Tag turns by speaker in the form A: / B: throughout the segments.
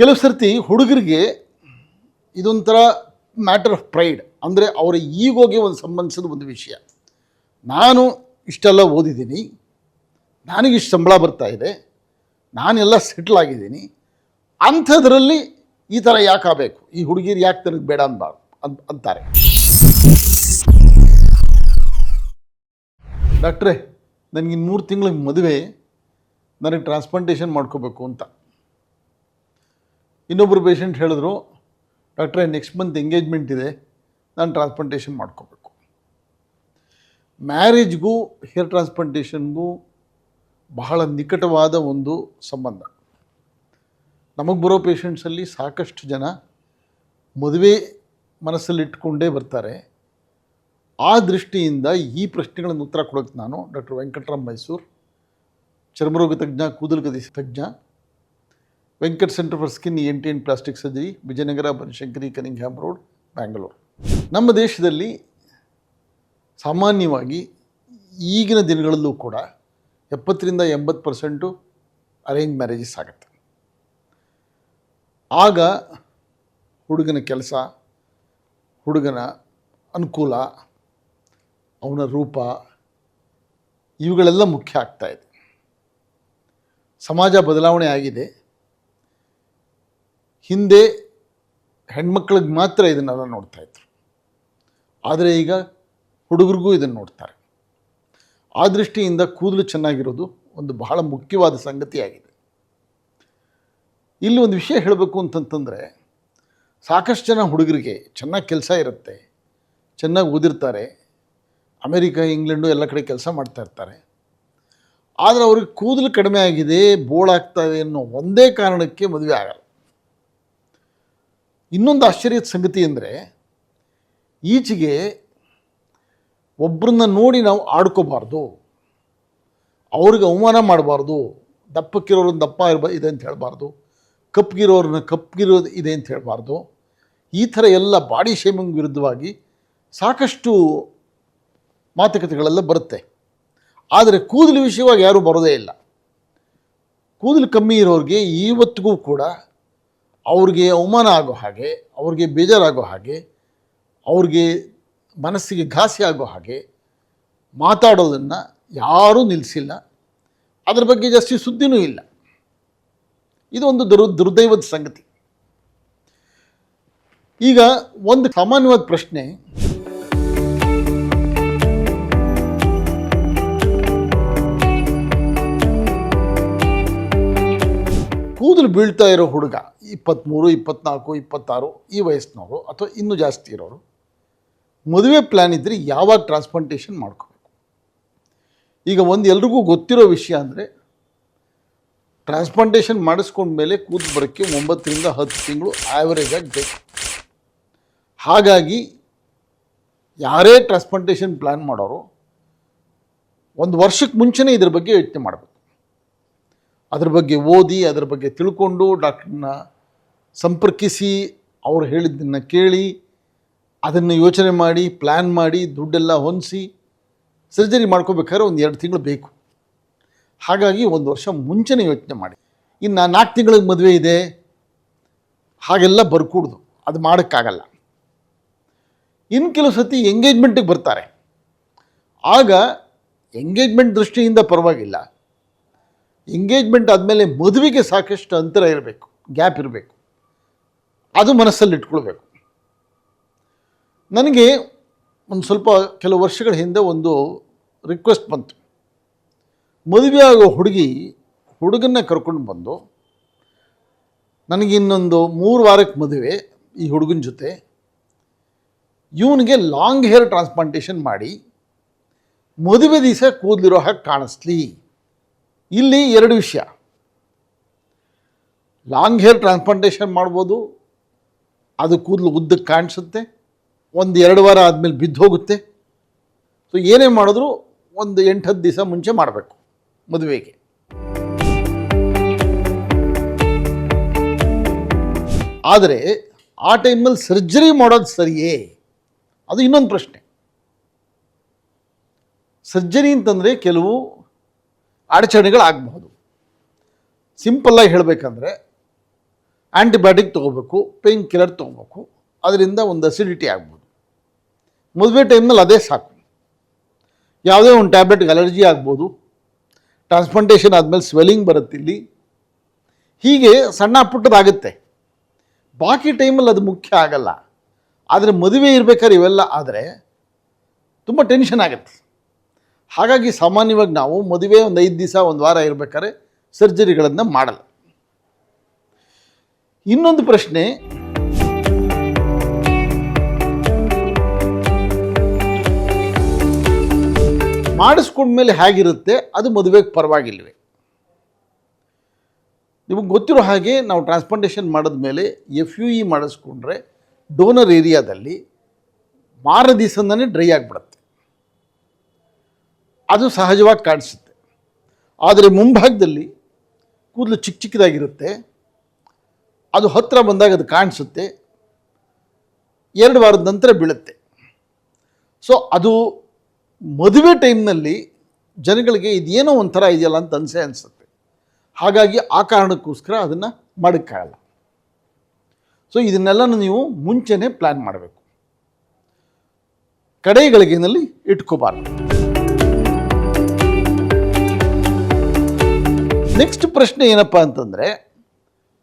A: ಕೆಲವು ಸರ್ತಿ ಹುಡುಗರಿಗೆ ಇದೊಂಥರ ಮ್ಯಾಟರ್ ಆಫ್ ಪ್ರೈಡ್ ಅಂದರೆ ಅವರ ಈಗೋಗೆ ಒಂದು ಸಂಬಂಧಿಸಿದ ಒಂದು ವಿಷಯ. ನಾನು ಇಷ್ಟೆಲ್ಲ ಓದಿದ್ದೀನಿ ನನಗಿಷ್ಟು ಸಂಬಳ ಬರ್ತಾ ಇದೆ, ನಾನೆಲ್ಲ ಸೆಟ್ಲ್ ಆಗಿದ್ದೀನಿ, ಅಂಥದ್ರಲ್ಲಿ ಈ ಥರ ಯಾಕೆ ಆಗಬೇಕು? ಈ ಹುಡುಗಿರು ಯಾಕೆ ನನಗೆ ಬೇಡ ಅನ್ಬಾರ್ದು ಅಂತ, ಅಂತಾರೆ. ಡಾಕ್ಟ್ರೇ ನನಗೆ ಮೂರು ತಿಂಗಳಿಗೆ ಮದುವೆ, ನನಗೆ ಟ್ರಾನ್ಸ್ಪ್ಲಾಂಟೇಷನ್ ಮಾಡ್ಕೋಬೇಕು ಅಂತ. ಇನ್ನೊಬ್ಬರು ಪೇಷಂಟ್ ಹೇಳಿದ್ರು, ಡಾಕ್ಟ್ರೆ ನೆಕ್ಸ್ಟ್ ಮಂತ್ ಎಂಗೇಜ್ಮೆಂಟ್ ಇದೆ, ನಾನು ಟ್ರಾನ್ಸ್ಪ್ಲಾಂಟೇಷನ್ ಮಾಡ್ಕೋಬೇಕು. ಮ್ಯಾರೇಜ್ಗೂ ಹೇರ್ ಟ್ರಾನ್ಸ್ಪ್ಲಾಂಟೇಷನ್ಗೂ ಬಹಳ ನಿಕಟವಾದ ಒಂದು ಸಂಬಂಧ. ನಮಗೆ ಬರೋ ಪೇಷಂಟ್ಸಲ್ಲಿ ಸಾಕಷ್ಟು ಜನ ಮದುವೆ ಮನಸ್ಸಲ್ಲಿಟ್ಕೊಂಡೇ ಬರ್ತಾರೆ. ಆ ದೃಷ್ಟಿಯಿಂದ ಈ ಪ್ರಶ್ನೆಗಳನ್ನು ಉತ್ತರ ಕೊಡೋಕ್ಕೆ ನಾನು ಡಾಕ್ಟರ್ ವೆಂಕಟರಾಮ್ ಮೈಸೂರು, ಚರ್ಮರೋಗ ತಜ್ಞ, ಕೂದಲು ತಜ್ಞ Venkat center for skin N T N plastic surgery Vijayanagar, Banashankari, Cunningham road, Bangalore. ನಮ್ಮ ದೇಶದಲ್ಲಿ ಸಾಮಾನ್ಯವಾಗಿ ಈಗಿನ ದಿನಗಳಲ್ಲೂ ಕೂಡ ಎಪ್ಪತ್ತರಿಂದ ಎಂಬತ್ತು ಪರ್ಸೆಂಟು ಅರೇಂಜ್ ಮ್ಯಾರೇಜಸ್ ಆಗುತ್ತೆ. ಆಗ ಹುಡುಗನ ಕೆಲಸ, ಹುಡುಗನ ಅನುಕೂಲ, ಅವನ ರೂಪ, ಇವುಗಳೆಲ್ಲ ಮುಖ್ಯ ಆಗ್ತಾಯಿದೆ ಸಮಾಜ ಬದಲಾವಣೆ ಆಗಿದೆ. ಹಿಂದೆ ಹೆಣ್ಮಕ್ಳಿಗೆ ಮಾತ್ರ ಇದನ್ನೆಲ್ಲ ನೋಡ್ತಾ ಇದ್ರು. ಆದರೆ ಈಗ ಹುಡುಗರಿಗೂ ಇದನ್ನು ನೋಡ್ತಾರೆ. ಆ ದೃಷ್ಟಿಯಿಂದ ಕೂದಲು ಚೆನ್ನಾಗಿರೋದು ಒಂದು ಬಹಳ ಮುಖ್ಯವಾದ ಸಂಗತಿಯಾಗಿದೆ. ಇಲ್ಲಿ ಒಂದು ವಿಷಯ ಹೇಳಬೇಕು ಅಂತಂತಂದರೆ, ಸಾಕಷ್ಟು ಜನ ಹುಡುಗರಿಗೆ ಚೆನ್ನಾಗಿ ಕೆಲಸ ಇರುತ್ತೆ, ಚೆನ್ನಾಗಿ ಓದಿರ್ತಾರೆ, ಅಮೇರಿಕ, ಇಂಗ್ಲೆಂಡು ಎಲ್ಲ ಕಡೆ ಕೆಲಸ ಮಾಡ್ತಾ ಇರ್ತಾರೆ. ಆದರೆ ಅವ್ರಿಗೆ ಕೂದಲು ಕಡಿಮೆ ಆಗಿದೆ, ಬೋಳಾಗ್ತಾ ಇದೆ ಅನ್ನೋ ಒಂದೇ ಕಾರಣಕ್ಕೆ ಮದುವೆ ಆಗಲ್ಲ. ಇನ್ನೊಂದು ಆಶ್ಚರ್ಯದ ಸಂಗತಿ ಅಂದರೆ ಈಚೆಗೆ ಒಬ್ಬರನ್ನ ನೋಡಿ ನಾವು ಆಡ್ಕೋಬಾರ್ದು, ಅವ್ರಿಗೆ ಅವಮಾನ ಮಾಡಬಾರ್ದು ದಪ್ಪಕ್ಕಿರೋರನ್ನ ದಪ್ಪ ಇರ್ಬ, ಇದೆ ಅಂತ ಹೇಳಬಾರ್ದು ಕಪ್ಪಗಿರೋರನ್ನ ಕಪ್ಪಗಿರೋದು ಇದೆ ಅಂತ ಹೇಳಬಾರ್ದು, ಈ ಥರ ಎಲ್ಲ ಬಾಡಿ ಶೇಮಿಂಗ್ ವಿರುದ್ಧವಾಗಿ ಸಾಕಷ್ಟು ಮಾತುಕತೆಗಳೆಲ್ಲ ಬರುತ್ತೆ. ಆದರೆ ಕೂದಲು ವಿಷಯವಾಗಿ ಯಾರೂ ಬರೋದೇ ಇಲ್ಲ. ಕೂದಲು ಕಮ್ಮಿ ಇರೋರಿಗೆ ಇವತ್ತಿಗೂ ಕೂಡ ಅವ್ರಿಗೆ ಅವಮಾನ ಆಗೋ ಹಾಗೆ, ಅವ್ರಿಗೆ ಬೇಜಾರಾಗೋ ಹಾಗೆ, ಅವ್ರಿಗೆ ಮನಸ್ಸಿಗೆ ಘಾಸಿ ಆಗೋ ಹಾಗೆ ಮಾತಾಡೋದನ್ನು ಯಾರೂ ನಿಲ್ಲಿಸಿಲ್ಲ ಅದರ ಬಗ್ಗೆ ಜಾಸ್ತಿ ಸುದ್ದಿನೂ ಇಲ್ಲ. ಇದೊಂದು ದುರ್, ದುರ್ದೈವದ ಸಂಗತಿ. ಈಗ ಒಂದು ಸಾಮಾನ್ಯವಾದ ಪ್ರಶ್ನೆ ಕೂದಲು ಬೀಳ್ತಾ ಇರೋ ಹುಡುಗ ಇಪ್ಪತ್ತ್ಮೂರು ಇಪ್ಪತ್ನಾಲ್ಕು, ಇಪ್ಪತ್ತಾರು, ಈ ವಯಸ್ಸಿನವರು ಅಥವಾ ಇನ್ನೂ ಜಾಸ್ತಿ ಇರೋರು, ಮದುವೆ ಪ್ಲ್ಯಾನ್ ಇದ್ದರೆ ಯಾವಾಗ ಟ್ರಾನ್ಸ್ಪ್ಲಾಂಟೇಷನ್ ಮಾಡ್ಕೋಬೇಕು? ಈಗ ಒಂದು ಎಲ್ರಿಗೂ ಗೊತ್ತಿರೋ ವಿಷಯ ಅಂದರೆ ಟ್ರಾನ್ಸ್ಪ್ಲಾಂಟೇಷನ್ ಮಾಡಿಸ್ಕೊಂಡ್ಮೇಲೆ ಕೂದಲು ಬರೋಕ್ಕೆ ಒಂಬತ್ತರಿಂದ ಹತ್ತು ತಿಂಗಳು ಆ್ಯಾವರೇಜ್ ಆಗಿ ಬೇಕು. ಹಾಗಾಗಿ, ಯಾರೇ ಟ್ರಾನ್ಸ್ಪ್ಲಾಂಟೇಷನ್ ಪ್ಲ್ಯಾನ್ ಮಾಡೋರು, ಒಂದು ವರ್ಷಕ್ಕೆ ಮುಂಚೆನೇ ಇದ್ರ ಬಗ್ಗೆ ಯೋಚನೆ ಮಾಡಬೇಕು. ಅದ್ರ ಬಗ್ಗೆ ಓದಿ, ಅದ್ರ ಬಗ್ಗೆ ತಿಳ್ಕೊಂಡು ಡಾಕ್ಟ್ರನ್ನ ಸಂಪರ್ಕಿಸಿ, ಅವ್ರು ಹೇಳಿದ್ದನ್ನು ಕೇಳಿ, ಅದನ್ನು ಯೋಚನೆ ಮಾಡಿ ಪ್ಲ್ಯಾನ್ ಮಾಡಿ, ದುಡ್ಡೆಲ್ಲ ಹೊಂದಿಸಿ ಸರ್ಜರಿ ಮಾಡ್ಕೋಬೇಕಾದ್ರೆ ಒಂದು ಎರಡು ತಿಂಗಳು ಬೇಕು. ಹಾಗಾಗಿ ಒಂದು ವರ್ಷ ಮುಂಚೆನೇ ಯೋಚನೆ ಮಾಡಿ. ಇನ್ನು ನಾಲ್ಕು ತಿಂಗಳಿಗೆ ಮದುವೆ ಇದೆ. ಹಾಗೆಲ್ಲ ಬರ್ಕೂಡ್ದು. ಅದು ಮಾಡೋಕ್ಕಾಗಲ್ಲ. ಇನ್ನು ಕೆಲವು ಸತಿ ಎಂಗೇಜ್ಮೆಂಟಿಗೆ ಬರ್ತಾರೆ. ಆಗ ಎಂಗೇಜ್ಮೆಂಟ್ ದೃಷ್ಟಿಯಿಂದ ಪರವಾಗಿಲ್ಲ. ಎಂಗೇಜ್ಮೆಂಟ್ ಆದಮೇಲೆ ಮದುವೆಗೆ ಸಾಕಷ್ಟು ಅಂತರ ಇರಬೇಕು ಗ್ಯಾಪ್ ಇರಬೇಕು. ಅದು ಮನಸ್ಸಲ್ಲಿ ಇಟ್ಕೊಳ್ಬೇಕು. ನನಗೆ ಒಂದು ಸ್ವಲ್ಪ ಕೆಲವು ವರ್ಷಗಳ ಹಿಂದೆ ಒಂದು ರಿಕ್ವೆಸ್ಟ್ ಬಂತು. ಮದುವೆ ಆಗೋ ಹುಡುಗಿ, ಹುಡುಗನ್ನ ಕರ್ಕೊಂಡು ಬಂದು, ನನಗಿನ್ನೊಂದು ಮೂರು ವಾರಕ್ಕೆ ಮದುವೆ ಈ ಹುಡುಗನ ಜೊತೆ. ಇವನಿಗೆ ಲಾಂಗ್ ಹೇರ್ ಟ್ರಾನ್ಸ್ಪ್ಲಾಂಟೇಷನ್ ಮಾಡಿ, ಮದುವೆ ದಿವಸ ಕೂದಲಿರೋ ಹಾಗೆ ಕಾಣಿಸ್ಲಿ. ಇಲ್ಲಿ ಎರಡು ವಿಷಯ. ಲಾಂಗ್ ಹೇರ್ ಟ್ರಾನ್ಸ್ಪ್ಲಾಂಟೇಷನ್ ಮಾಡ್ಬೋದು, ಅದು ಕೂದಲು ಉದ್ದಕ್ಕೆ ಕಾಣಿಸುತ್ತೆ, ಒಂದು ಎರಡು ವಾರ ಆದಮೇಲೆ ಬಿದ್ದು ಹೋಗುತ್ತೆ. ಸೊ ಏನೇ ಮಾಡಿದ್ರು ಒಂದು ಎಂಟು ಹತ್ತು ದಿವಸ ಮುಂಚೆ ಮಾಡಬೇಕು, ಮದುವೆಗೆ. ಆದರೆ, ಆ ಟೈಮಲ್ಲಿ ಸರ್ಜರಿ ಮಾಡೋದು ಸರಿಯೇ? ಅದು ಇನ್ನೊಂದು ಪ್ರಶ್ನೆ. ಸರ್ಜರಿ ಅಂತಂದರೆ ಕೆಲವು ಅಡಚಣೆಗಳಾಗಬಹುದು. ಸಿಂಪಲ್ಲಾಗಿ ಹೇಳಬೇಕಂದ್ರೆ ಆ್ಯಂಟಿಬಯೋಟಿಕ್ ತೊಗೋಬೇಕು ಪೇಯ್ನ್ ಕಿಲ್ಲರ್ ತೊಗೋಬೇಕು, ಅದರಿಂದ ಒಂದು ಅಸಿಡಿಟಿ ಆಗ್ಬೋದು. ಮದುವೆ ಟೈಮ್ನಲ್ಲಿ ಅದೇ ಸಾಕು. ಯಾವುದೇ ಒಂದು ಟ್ಯಾಬ್ಲೆಟ್ಗೆ ಅಲರ್ಜಿ ಆಗ್ಬೋದು ಟ್ರಾನ್ಸ್ಪ್ಲಾಂಟೇಷನ್ ಆದಮೇಲೆ ಸ್ವೆಲ್ಲಿಂಗ್ ಬರುತ್ತೆ ಇಲ್ಲಿ. ಹೀಗೆ ಸಣ್ಣ ಪುಟ್ಟದಾಗುತ್ತೆ. ಬಾಕಿ ಟೈಮಲ್ಲಿ ಅದು ಮುಖ್ಯ ಆಗಲ್ಲ. ಆದರೆ ಮದುವೆ ಇರಬೇಕಾದ್ರೆ ಇವೆಲ್ಲ ಆದರೆ ತುಂಬ ಟೆನ್ಷನ್ ಆಗುತ್ತೆ. ಹಾಗಾಗಿ ಸಾಮಾನ್ಯವಾಗಿ ನಾವು ಮದುವೆ ಒಂದು ಐದು ದಿವಸ, ಒಂದು ವಾರ ಇರಬೇಕಾದ್ರೆ ಸರ್ಜರಿಗಳನ್ನು ಮಾಡಲ್ಲ. ಇನ್ನೊಂದು ಪ್ರಶ್ನೆ ಮಾಡಿಸ್ಕೊಂಡ್ಮೇಲೆ ಹೇಗಿರುತ್ತೆ, ಅದು ಮದುವೆಗೆ ಪರವಾಗಿಲ್ವೇ? ನಿಮಗೆ ಗೊತ್ತಿರೋ ಹಾಗೆ ನಾವು ಟ್ರಾನ್ಸ್ಪ್ಲಾಂಟೇಷನ್ ಮಾಡಿದ್ಮೇಲೆ ಎಫ್ ಯು ಇ ಮಾಡಿಸ್ಕೊಂಡ್ರೆ, ಡೋನರ್ ಏರಿಯಾದಲ್ಲಿ ಮಾರ ದಿವಸದಿಂದನೇ ಡ್ರೈ ಆಗಿಬಿಡುತ್ತೆ. ಅದು ಸಹಜವಾಗಿ ಕಾಣಿಸುತ್ತೆ. ಆದರೆ ಮುಂಭಾಗದಲ್ಲಿ ಕೂದಲು ಚಿಕ್ಕ ಚಿಕ್ಕದಾಗಿರುತ್ತೆ. ಅದು ಹತ್ತಿರ ಬಂದಾಗ ಅದು ಕಾಣಿಸುತ್ತೆ. ಎರಡು ವಾರದ ನಂತರ ಬೀಳುತ್ತೆ. ಸೊ ಅದು ಮದುವೆ ಟೈಮ್ನಲ್ಲಿ ಜನಗಳಿಗೆ ಇದೇನೋ ಒಂಥರ ಇದೆಯಲ್ಲ ಅಂತ ಅನಿಸೇ ಅನಿಸುತ್ತೆ. ಹಾಗಾಗಿ ಆ ಕಾರಣಕ್ಕೋಸ್ಕರ ಅದನ್ನು ಮಾಡೋಕ್ಕಾಗಲ್ಲ. ಸೊ ಇದನ್ನೆಲ್ಲ ನೀವು ಮುಂಚೆನೇ ಪ್ಲ್ಯಾನ್ ಮಾಡಬೇಕು. ಕಡೆಗಳಿಗೆನಲ್ಲಿ ಇಟ್ಕೋಬಾರ್ದು. ನೆಕ್ಸ್ಟ್ ಪ್ರಶ್ನೆ ಏನಪ್ಪ ಅಂತಂದರೆ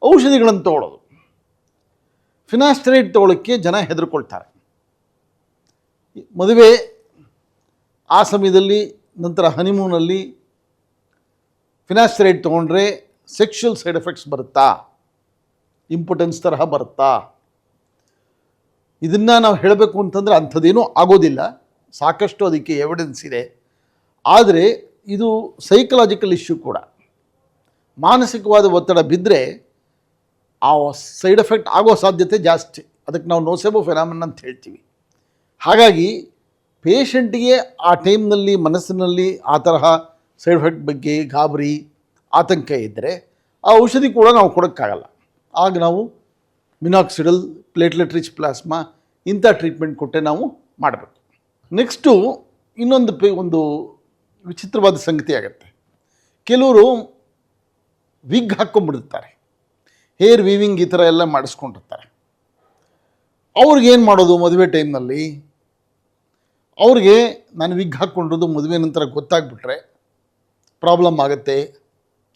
A: ಔಷಧಿಗಳನ್ನು ತಗೊಳ್ಳೋದು ಫಿನಾಸ್ಟರೈಡ್ ತಗೊಳ್ಳೋಕ್ಕೆ ಜನ ಹೆದರ್ಕೊಳ್ತಾರೆ. ಮದುವೆ ಆ ಸಮಯದಲ್ಲಿ, ನಂತರ ಹನಿಮೂನಲ್ಲಿ ಫಿನಾಸ್ಟರೈಡ್ ತೊಗೊಂಡ್ರೆ ಸೆಕ್ಷುವಲ್ ಸೈಡ್ ಎಫೆಕ್ಟ್ಸ್ ಬರುತ್ತಾ? ಇಂಪಾರ್ಟೆನ್ಸ್ ತರಹ ಬರುತ್ತಾ? ಇದನ್ನು ನಾವು ಹೇಳಬೇಕು ಅಂತಂದರೆ ಅಂಥದ್ದೇನೂ ಆಗೋದಿಲ್ಲ. ಸಾಕಷ್ಟು ಅದಕ್ಕೆ ಎವಿಡೆನ್ಸ್ ಇದೆ. ಆದರೆ ಇದು ಸೈಕಲಾಜಿಕಲ್ ಇಶ್ಯೂ ಕೂಡ. ಮಾನಸಿಕವಾದ ಒತ್ತಡ ಬಿದ್ದರೆ ಆ ಸೈಡ್ ಎಫೆಕ್ಟ್ ಆಗೋ ಸಾಧ್ಯತೆ ಜಾಸ್ತಿ. ಅದಕ್ಕೆ ನಾವು ನೋಸೆಬೋ ಫೆನಾಮಿನ್ ಅಂತ ಹೇಳ್ತೀವಿ. ಹಾಗಾಗಿ ಪೇಷಂಟಿಗೆ ಆ ಟೈಮ್ನಲ್ಲಿ, ಮನಸ್ಸಿನಲ್ಲಿ ಆ ತರಹ ಸೈಡ್ ಎಫೆಕ್ಟ್ ಬಗ್ಗೆ ಗಾಬರಿ, ಆತಂಕ ಇದ್ದರೆ ಆ ಔಷಧಿ ಕೂಡ ನಾವು ಕೊಡೋಕ್ಕಾಗಲ್ಲ. ಆಗ ನಾವು ಮಿನಾಕ್ಸಿಡಲ್ ಪ್ಲೇಟ್ಲೆಟ್ ರಿಚ್ ಪ್ಲಾಸ್ಮಾ ಇಂಥ ಟ್ರೀಟ್ಮೆಂಟ್ ಕೊಟ್ಟೆ ನಾವು ಮಾಡಬೇಕು. ನೆಕ್ಸ್ಟು ಇನ್ನೊಂದು ಪೇ ಒಂದು ವಿಚಿತ್ರವಾದ ಸಂಗತಿ ಆಗುತ್ತೆ. ಕೆಲವರು ವಿಗ್ ಹಾಕ್ಕೊಂಡ್ಬಿಡುತ್ತಾರೆ ಹೇರ್ ವೀವಿಂಗ್ ಈ ಥರ ಎಲ್ಲ ಮಾಡಿಸ್ಕೊಂಡಿರ್ತಾರೆ. ಅವ್ರಿಗೇನು ಮಾಡೋದು ಮದುವೆ ಟೈಮ್ನಲ್ಲಿ ಅವ್ರಿಗೆ ನಾನು ವಿಗ್ ಹಾಕ್ಕೊಂಡಿರೋದು ಮದುವೆ ನಂತರ ಗೊತ್ತಾಗ್ಬಿಟ್ರೆ ಪ್ರಾಬ್ಲಮ್ ಆಗುತ್ತೆ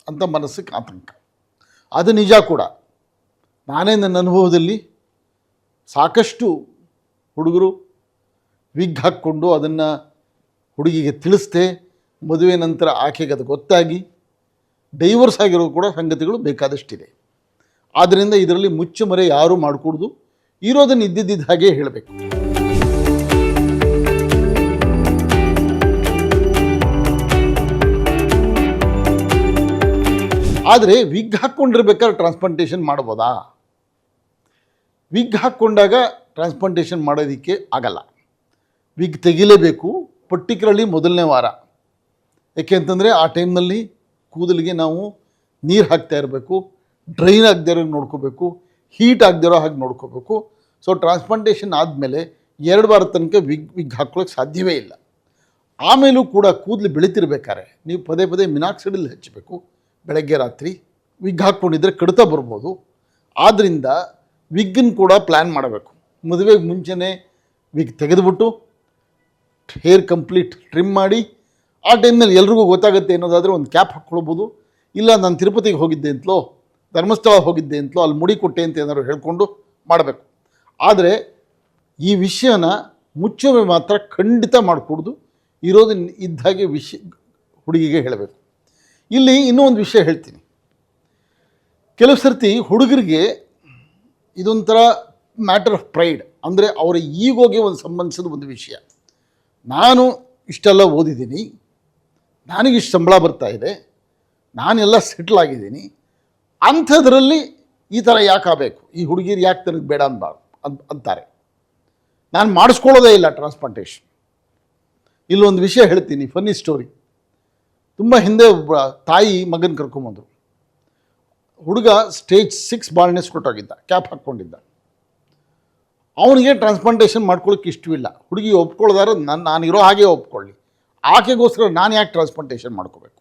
A: ಅಂತ ಮನಸ್ಸಿಗೆ ಆತಂಕ. ಅದು ನಿಜ ಕೂಡ. ನಾನೇ ನನ್ನ ಅನುಭವದಲ್ಲಿ ಸಾಕಷ್ಟು ಹುಡುಗರು ವಿಗ್ ಹಾಕ್ಕೊಂಡು ಅದನ್ನು ಹುಡುಗಿಗೆ ತಿಳಿಸ್ದೆ ಮದುವೆ ನಂತರ ಆಕೆಗೆ ಅದು ಗೊತ್ತಾಗಿ ಡೈವರ್ಸ್ ಆಗಿರೋ ಕೂಡ ಸಂಗತಿಗಳು ಬೇಕಾದಷ್ಟಿದೆ. ಆದ್ದರಿಂದ ಇದರಲ್ಲಿ ಮುಚ್ಚುಮರೆ ಯಾರೂ ಮಾಡಿಕೊಡ್ದು ಇರೋದನ್ನು ಇದ್ದಿದ್ದ ಹಾಗೆ ಹೇಳಬೇಕು. ಆದರೆ ವಿಗ್ ಹಾಕ್ಕೊಂಡಿರ್ಬೇಕಾದ್ರೆ ಟ್ರಾನ್ಸ್ಪ್ಲಾಂಟೇಷನ್ ಮಾಡ್ಬೋದಾ? ವಿಗ್ ಹಾಕ್ಕೊಂಡಾಗ ಟ್ರಾನ್ಸ್ಪ್ಲಾಂಟೇಷನ್ ಮಾಡೋದಕ್ಕೆ ಆಗಲ್ಲ. ವಿಗ್ ತೆಗಿಲೇಬೇಕು, ಪರ್ಟಿಕ್ಯುಲರ್ಲಿ ಮೊದಲನೇ ವಾರ. ಯಾಕೆ ಅಂತಂದರೆ ಆ ಟೈಮ್ನಲ್ಲಿ ಕೂದಲಿಗೆ ನಾವು ನೀರು ಹಾಕ್ತಾ ಇರಬೇಕು ಡ್ರೈನ್ ಆಗದೇ ಇರೋ ನೋಡ್ಕೋಬೇಕು ಹೀಟ್ ಆಗದೇ ಇರೋ ಹಾಗೆ ನೋಡ್ಕೋಬೇಕು. ಸೊ ಟ್ರಾನ್ಸ್ಪ್ಲಾಂಟೇಷನ್ ಆದಮೇಲೆ ಎರಡು ವಾರ ತನಕ ವಿಗ್ ವಿಗ್ ಹಾಕ್ಕೊಳ್ಳೋಕೆ ಸಾಧ್ಯವೇ ಇಲ್ಲ. ಆಮೇಲೂ ಕೂಡ ಕೂದಲು ಬೆಳಿತಿರ್ಬೇಕಾದ್ರೆ ನೀವು ಪದೇ ಪದೇ ಮಿನಾಕ್ಸಿಡಲ್ ಹಚ್ಚಬೇಕು ಬೆಳಗ್ಗೆ ರಾತ್ರಿ ವಿಗ್ ಹಾಕ್ಕೊಂಡಿದ್ರೆ ಕಡಿತ ಬರ್ಬೋದು. ಆದ್ದರಿಂದ ವಿಗ್ಗನ್ನು ಕೂಡ ಪ್ಲ್ಯಾನ್ ಮಾಡಬೇಕು. ಮದುವೆಗೆ ಮುಂಚೆನೇ ವಿಗ್ ತೆಗೆದುಬಿಟ್ಟು ಹೇರ್ ಕಂಪ್ಲೀಟ್ ಟ್ರಿಮ್ ಮಾಡಿ ಆ ಟೈಮ್ನಲ್ಲಿ ಎಲ್ರಿಗೂ ಗೊತ್ತಾಗುತ್ತೆ ಅನ್ನೋದಾದರೆ ಒಂದು ಕ್ಯಾಪ್ ಹಾಕ್ಕೊಳ್ಬೋದು. ಇಲ್ಲ, ನಾನು ತಿರುಪತಿಗೆ ಹೋಗಿದ್ದೆ ಅಂತಲೋ ಧರ್ಮಸ್ಥಳ ಹೋಗಿದ್ದೆ ಅಂತಲೋ, ಅಲ್ಲಿ ಮುಡಿ ಕೊಟ್ಟೆ ಅಂತ ಏನಾದ್ರು ಹೇಳಿಕೊಂಡು ಮಾಡಬೇಕು. ಆದರೆ ಈ ವಿಷಯನ ಮುಚ್ಚುವೆ ಮಾತ್ರ ಖಂಡಿತ ಮಾಡಿಕೊಡ್ದು. ಇರೋದು ಇದ್ದಾಗೆ ವಿಷಯ, ಹುಡುಗಿಗೆ ಹೇಳಬೇಕು. ಇಲ್ಲಿ ಇನ್ನೂ ಒಂದು ವಿಷಯ ಹೇಳ್ತೀನಿ. ಕೆಲವು ಸರ್ತಿ ಹುಡುಗರಿಗೆ ಇದೊಂಥರ ಮ್ಯಾಟರ್ ಆಫ್ ಪ್ರೈಡ್ ಅಂದರೆ ಅವರ ಈಗೋಗೆ ಒಂದು ಸಂಬಂಧಿಸಿದ ಒಂದು ವಿಷಯ. ನಾನು ಇಷ್ಟೆಲ್ಲ ಓದಿದ್ದೀನಿ. ನನಗಿಷ್ಟು ಸಂಬಳ ಬರ್ತಾ ಇದೆ, ನಾನೆಲ್ಲ ಸೆಟ್ಲ್ ಆಗಿದ್ದೀನಿ, ಅಂಥದ್ರಲ್ಲಿ ಈ ಥರ ಯಾಕೆ ಆಗಬೇಕು? ಈ ಹುಡುಗಿರು ಯಾಕೆ ನನಗೆ ಬೇಡ ಅನ್ಬಾರ್ದು ಅಂತ ಅಂತಾರೆ. ನಾನು ಮಾಡಿಸ್ಕೊಳ್ಳೋದೇ ಇಲ್ಲ ಟ್ರಾನ್ಸ್ಪ್ಲಾಂಟೇಷನ್ ಇಲ್ಲೊಂದು ವಿಷಯ ಹೇಳ್ತೀನಿ ಫನ್ನಿ ಸ್ಟೋರಿ ತುಂಬ ಹಿಂದೆ ಒಬ್ಬ ತಾಯಿ ಮಗನ ಕರ್ಕೊಂಬಂದರು. ಹುಡುಗ ಸ್ಟೇಜ್ ಸಿಕ್ಸ್ ಬಾಳ್ನೆಸ್ ಕೊಟ್ಟೋಗಿದ್ದ ಕ್ಯಾಪ್ ಹಾಕ್ಕೊಂಡಿದ್ದ. ಅವನಿಗೆ ಟ್ರಾನ್ಸ್ಪ್ಲಾಂಟೇಷನ್ ಮಾಡ್ಕೊಳ್ಳೋಕೆ ಇಷ್ಟವಿಲ್ಲ. ಹುಡುಗಿ ಒಪ್ಕೊಳ್ದಾರ ನಾನು ನಾನಿರೋ ಹಾಗೆ ಒಪ್ಕೊಳ್ಳಿ. ಆಕೆಗೋಸ್ಕರ ನಾನು ಯಾಕೆ ಟ್ರಾನ್ಸ್ಪ್ಲಾಂಟೇಷನ್ ಮಾಡ್ಕೋಬೇಕು?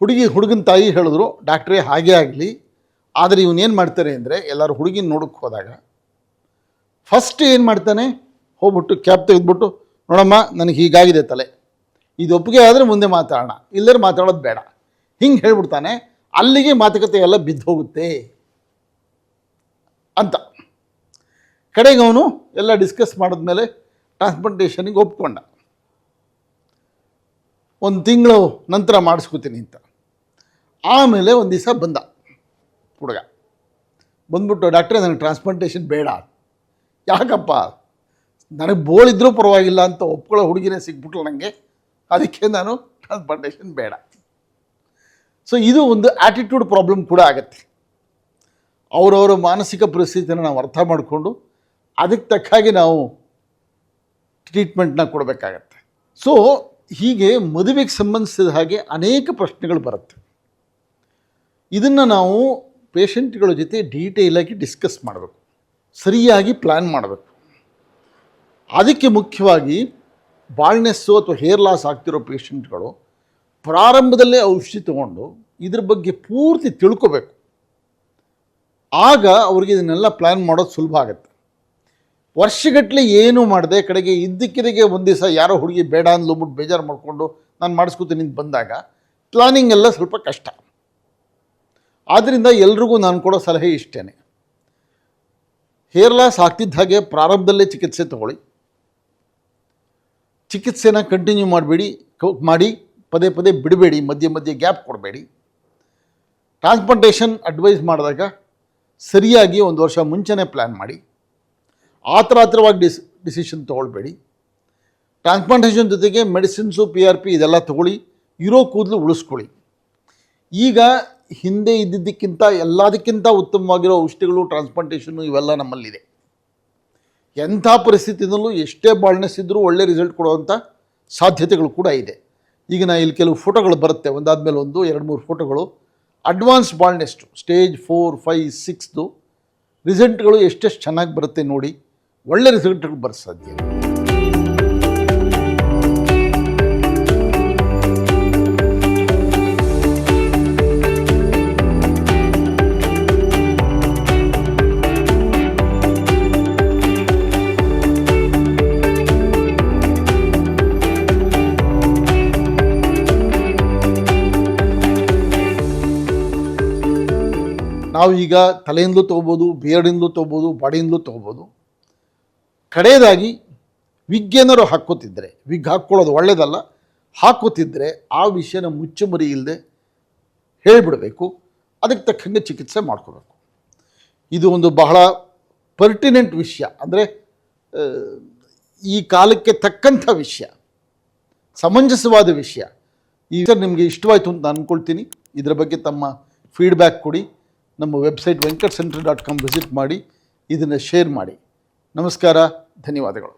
A: ಹುಡುಗಿ, ಹುಡುಗನ ತಾಯಿ ಹೇಳಿದ್ರು, ಡಾಕ್ಟ್ರೇ, ಹಾಗೇ ಆಗಲಿ. ಆದರೆ ಇವನೇನು ಮಾಡ್ತಾರೆ ಅಂದರೆ, ಎಲ್ಲರೂ ಹುಡುಗಿನ ನೋಡೋಕ್ಕೆ ಹೋದಾಗ ಫಸ್ಟ್ ಏನು ಮಾಡ್ತಾನೆ? ಹೋಗ್ಬಿಟ್ಟು ಕ್ಯಾಪ್ ತೆಗೆದ್ಬಿಟ್ಟು, ನೋಡಮ್ಮ, ನನಗೆ ಹೀಗಾಗಿದೆ ತಲೆ. ಇದು ಒಪ್ಪಿಗೆ ಆದರೆ ಮುಂದೆ ಮಾತಾಡೋಣ. ಇಲ್ಲರೂ ಮಾತಾಡೋದು ಬೇಡ. ಹಿಂಗೆ ಹೇಳ್ಬಿಡ್ತಾನೆ. ಅಲ್ಲಿಗೆ ಮಾತುಕತೆ ಎಲ್ಲ ಬಿದ್ದು ಹೋಗುತ್ತೆ ಅಂತ. ಕಡೆಗೆ ಅವನು ಎಲ್ಲ ಡಿಸ್ಕಸ್ ಮಾಡಿದ್ಮೇಲೆ ಟ್ರಾನ್ಸ್ಪ್ಲಾಂಟೇಷನಿಗೆ ಒಪ್ಕೊಂಡ. ಒಂದು ತಿಂಗಳು ನಂತರ ಮಾಡಿಸ್ಕೊತೀನಿ ಅಂತ. ಆಮೇಲೆ ಒಂದು ದಿವಸ ಬಂದ ಹುಡುಗ. ಬಂದ್ಬಿಟ್ಟು, ಡಾಕ್ಟ್ರೆ, ನನಗೆ ಟ್ರಾನ್ಸ್ಪ್ಲಾಂಟೇಷನ್ ಬೇಡ. ಯಾಕಪ್ಪ? ನನಗೆ ಬೋಳಿದ್ರೂ ಪರವಾಗಿಲ್ಲ ಅಂತ ಒಪ್ಕೊಳ್ಳೋ ಹುಡುಗಿನೇ ಸಿಕ್ಬಿಟ್ಲು ನನಗೆ ಅದಕ್ಕೆ ನಾನು ಟ್ರಾನ್ಸ್ಪ್ಲಾಂಟೇಷನ್ ಬೇಡ. ಸೊ ಇದು ಒಂದು ಆ್ಯಟಿಟ್ಯೂಡ್ ಪ್ರಾಬ್ಲಮ್ ಕೂಡ ಆಗುತ್ತೆ. ಅವರವರ ಮಾನಸಿಕ ಪರಿಸ್ಥಿತಿನ ನಾವು ಅರ್ಥ ಮಾಡಿಕೊಂಡು, ಅದಕ್ಕೆ ತಕ್ಕಾಗಿ ನಾವು ಟ್ರೀಟ್ಮೆಂಟ್ನ ಕೊಡಬೇಕಾಗತ್ತೆ. ಸೊ ಹೀಗೆ ಮದುವೆಗೆ ಸಂಬಂಧಿಸಿದ ಹಾಗೆ ಅನೇಕ ಪ್ರಶ್ನೆಗಳು ಬರುತ್ತೆ. ಇದನ್ನು ನಾವು ಪೇಷಂಟ್ಗಳ ಜೊತೆ ಡೀಟೇಲಾಗಿ ಡಿಸ್ಕಸ್ ಮಾಡಬೇಕು. ಸರಿಯಾಗಿ ಪ್ಲ್ಯಾನ್ ಮಾಡಬೇಕು. ಅದಕ್ಕೆ ಮುಖ್ಯವಾಗಿ ಬಾಳ್ನೆಸ್ಸು ಅಥವಾ ಹೇರ್ ಲಾಸ್ ಆಗ್ತಿರೋ ಪೇಷಂಟ್ಗಳು ಪ್ರಾರಂಭದಲ್ಲೇ ಔಷಧಿ ತಗೊಂಡು ಇದ್ರ ಬಗ್ಗೆ ಪೂರ್ತಿ ತಿಳ್ಕೊಬೇಕು. ಆಗ ಅವ್ರಿಗೆ ಇದನ್ನೆಲ್ಲ ಪ್ಲ್ಯಾನ್ ಮಾಡೋದು ಸುಲಭ ಆಗುತ್ತೆ. ವರ್ಷಗಟ್ಟಲೆ ಏನೂ ಮಾಡದೆ, ಕಡೆಗೆ ಇದ್ದಕ್ಕಿದ್ದಕ್ಕೆ ಒಂದು ದಿವಸ ಯಾರೋ ಹುಡುಗಿ ಬೇಡ ಅಂದ್ಲೋಗ್ಬಿಟ್ಟು ಬೇಜಾರು ಮಾಡಿಕೊಂಡು ನಾನು ಮಾಡಿಸ್ಕೊತೀನಿ ಅಂತ ಬಂದಾಗ ಪ್ಲಾನಿಂಗ್ ಎಲ್ಲ ಸ್ವಲ್ಪ ಕಷ್ಟ. ಆದ್ದರಿಂದ ಎಲ್ರಿಗೂ ನಾನು ಕೊಡೋ ಸಲಹೆ ಇಷ್ಟೇ ಹೇರ್ ಲಾಸ್ ಆಗ್ತಿದ್ದ ಹಾಗೆ ಪ್ರಾರಂಭದಲ್ಲೇ ಚಿಕಿತ್ಸೆ ತಗೊಳ್ಳಿ. ಚಿಕಿತ್ಸೆನ ಕಂಟಿನ್ಯೂ ಮಾಡಬೇಡಿ ಮಾಡಿ, ಪದೇ ಪದೇ ಬಿಡಬೇಡಿ, ಮಧ್ಯೆ ಮಧ್ಯೆ ಗ್ಯಾಪ್ ಕೊಡಬೇಡಿ. ಟ್ರಾನ್ಸ್ಪ್ಲಾಂಟೇಷನ್ ಅಡ್ವೈಸ್ ಮಾಡಿದಾಗ ಸರಿಯಾಗಿ ಒಂದು ವರ್ಷ ಮುಂಚೆನೇ ಪ್ಲ್ಯಾನ್ ಮಾಡಿ. ಆತರ ಡಿಸ್, ಡಿಸಿಷನ್ ತೊಗೊಳ್ಬೇಡಿ. ಟ್ರಾನ್ಸ್ಪ್ಲಾಂಟೇಷನ್ ಜೊತೆಗೆ ಮೆಡಿಸಿನ್ಸು ಪಿ ಆರ್ ಪಿ ಇದೆಲ್ಲ ತೊಗೊಳ್ಳಿ. ಇರೋ ಕೂದಲು ಉಳಿಸ್ಕೊಳ್ಳಿ. ಈಗ ಹಿಂದೆ ಇದ್ದಿದ್ದಕ್ಕಿಂತ ಎಲ್ಲದಕ್ಕಿಂತ ಉತ್ತಮವಾಗಿರೋ ಔಷಧಿಗಳು, ಟ್ರಾನ್ಸ್ಪ್ಲಾಂಟೇಷನ್ನು ಇವೆಲ್ಲ ನಮ್ಮಲ್ಲಿದೆ. ಎಂಥ ಪರಿಸ್ಥಿತಿನಲ್ಲೂ ಎಷ್ಟೇ ಬಾಳ್ನೆಸ್ ಇದ್ದರೂ ಒಳ್ಳೆ ರಿಸಲ್ಟ್ ಕೊಡುವಂಥ ಸಾಧ್ಯತೆಗಳು ಕೂಡ ಇದೆ. ಈಗ ನಾ ಇಲ್ಲಿ ಕೆಲವು ಫೋಟೋಗಳು ಬರುತ್ತೆ. ಒಂದಾದ್ಮೇಲೆ ಒಂದು, ಎರಡು, ಮೂರು ಫೋಟೋಗಳು. ಅಡ್ವಾನ್ಸ್ ಬಾಳ್ನೆಸ್ಟು, ಸ್ಟೇಜ್ ಫೋರ್, ಫೈವ್, ಸಿಕ್ಸ್ದು ರಿಸಲ್ಟ್ಗಳು ಎಷ್ಟೆಷ್ಟು ಚೆನ್ನಾಗಿ ಬರುತ್ತೆ ನೋಡಿ. ಒಳ್ಳೆ ರಿಸಲ್ಟ್ಗಳು ಬರೋ ಸಾಧ್ಯ ನಾವು ಈಗ ತಲೆಯಿಂದಲೂ ತೊಗೋಬೋದು ಬಿಯರ್ಡಿಂದಲೂ ತೊಗೋಬೋದು ಬಾಡಿಯಿಂದಲೂ ತೊಗೋಬೋದು. ಕಡೆಯದಾಗಿ ವಿಗ್ ಏನಾರು ಹಾಕ್ಕೋತಿದ್ರೆ ವಿಗ್ ಹಾಕ್ಕೊಳ್ಳೋದು ಒಳ್ಳೆಯದಲ್ಲ ಹಾಕೋತಿದ್ರೆ ಆ ವಿಷಯನ ಮುಚ್ಚುಮರಿ ಇಲ್ಲದೆ ಹೇಳಿಬಿಡಬೇಕು, ಅದಕ್ಕೆ ತಕ್ಕಂಗೆ ಚಿಕಿತ್ಸೆ ಮಾಡ್ಕೋಬೇಕು. ಇದು ಒಂದು ಬಹಳ ಪರ್ಟಿನೆಂಟ್ ವಿಷಯ. ಅಂದರೆ ಈ ಕಾಲಕ್ಕೆ ತಕ್ಕಂಥ ವಿಷಯ, ಸಮಂಜಸವಾದ ವಿಷಯ. ಈ ನಿಮಗೆ ಇಷ್ಟವಾಯಿತು ಅಂತ ಅಂದ್ಕೊಳ್ತೀನಿ ಇದರ ಬಗ್ಗೆ ತಮ್ಮ ಫೀಡ್ಬ್ಯಾಕ್ ಕೊಡಿ. ನಮ್ಮ website Venkat center dot com visit ಮಾಡಿ, ಇದನ್ನು ಶೇರ್ ಮಾಡಿ. ನಮಸ್ಕಾರ ಧನ್ಯವಾದಗಳು.